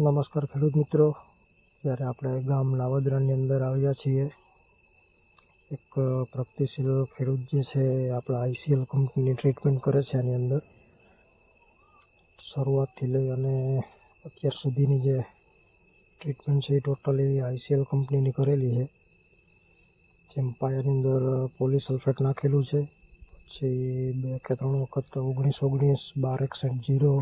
નમસ્કાર ખેડૂત મિત્રો. જ્યારે આપણે ગામ લાવદરાની અંદર આવ્યા છીએ, એક પ્રગતિશીલ ખેડૂત જે છે આપણા આઈસીએલ કંપનીની ટ્રીટમેન્ટ કરે છે આની અંદર. શરૂઆતથી લઈ અને અત્યાર સુધીની જે ટ્રીટમેન્ટ છે એ ટોટલી આઈસીએલ કંપનીની કરેલી છે. જેમ પાયાની અંદર પોલીસલ્ફેટ નાખેલું છે, પછી બે કે ત્રણ વખત ઓગણીસ ઓગણીસ બાર એકસઠ જીરો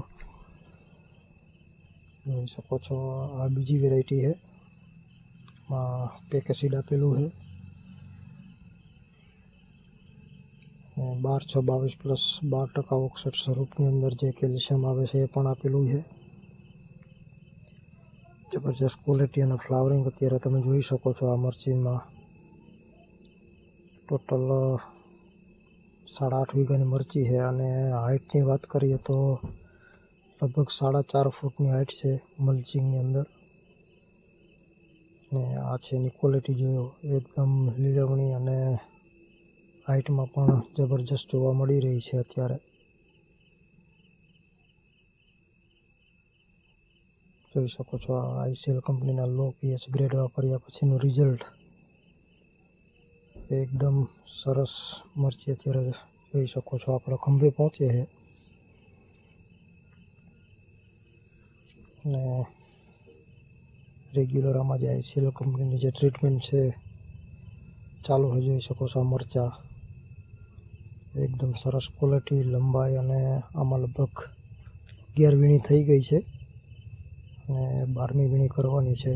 જોઈ શકો છો. આ બીજી વેરાયટી છે. માં પેક એસિડ આપેલું છે. બાર છ બાવીસ પ્લસ બાર ટકા ઓક્સઠ સ્વરૂપની અંદર જે કેલ્શિયમ આવે છે એ પણ આપેલું છે. જબરજસ્ત ક્વોલિટી અને ફ્લાવરિંગ અત્યારે તમે જોઈ શકો છો આ મરચીમાં. ટોટલ સાડા આઠ વીઘાની મરચી છે. અને હાઇટની વાત કરીએ તો લગભગ સાડા ચાર ફૂટની હાઇટ છે મલ્ચિંગની અંદર. ને આ છે એની ક્વોલિટી જોયો. એકદમ લીલવણી અને હાઇટમાં પણ જબરજસ્ત જોવા મળી રહી છે અત્યારે. જોઈ શકો છો આ આઈસીએલ કંપનીના લો પીએચ ગ્રેડ વાપર્યા પછીનું રિઝલ્ટ એકદમ સરસ મરચી અત્યારે જોઈ શકો છો. આપણે ખંભે પહોંચે છે. અને રેગ્યુલર આમાં જે આઈસીએલ કંપનીની જે ટ્રીટમેન્ટ છે, ચાલુ હોય જોઈ શકો છો આ મરચાં. એકદમ સરસ ક્વોલિટી લંબાઈ અને આમાં લગભગ અગિયાર વીણી થઈ ગઈ છે અને બારમી વીણી કરવાની છે.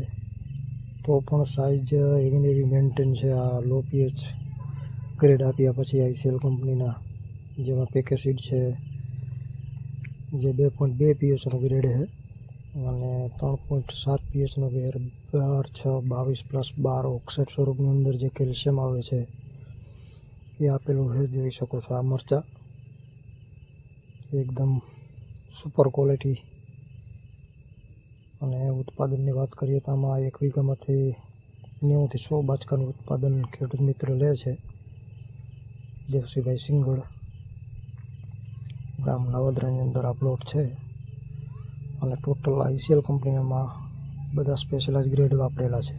તો પણ સાઇઝ એવી ને એવી મેન્ટેન છે આ લો પીએચ ગ્રેડ આપ્યા પછી આઈસીએલ કંપનીના જેમાં પેકેસીડ છે, જે બે પોઈન્ટ બે પીએચનો ગ્રેડ છે. અને ત્રણ પોઈન્ટ સાત પીએચનો વેર બાર છ બાવીસ પ્લસ બાર ઓક્સાઇડ સ્વરૂપની અંદર જે કેલ્શિયમ આવે છે, એ આપેલું છે, જોઈ શકો છો આ મરચાં. એકદમ સુપર ક્વોલિટી અને ઉત્પાદનની વાત કરીએ તો આમાં એક વીઘામાંથી નેવુંથી સો બાચકાનું ઉત્પાદન ખેડૂત મિત્ર લે છે. દેવસીભાઈ સિંગળ ગામ નવદરાની અંદર આ પ્લોટ છે. અને ટોટલ આઈસીએલ કંપનીમાં બધા સ્પેશિયલાઇઝ ગ્રેડ વાપરેલા છે.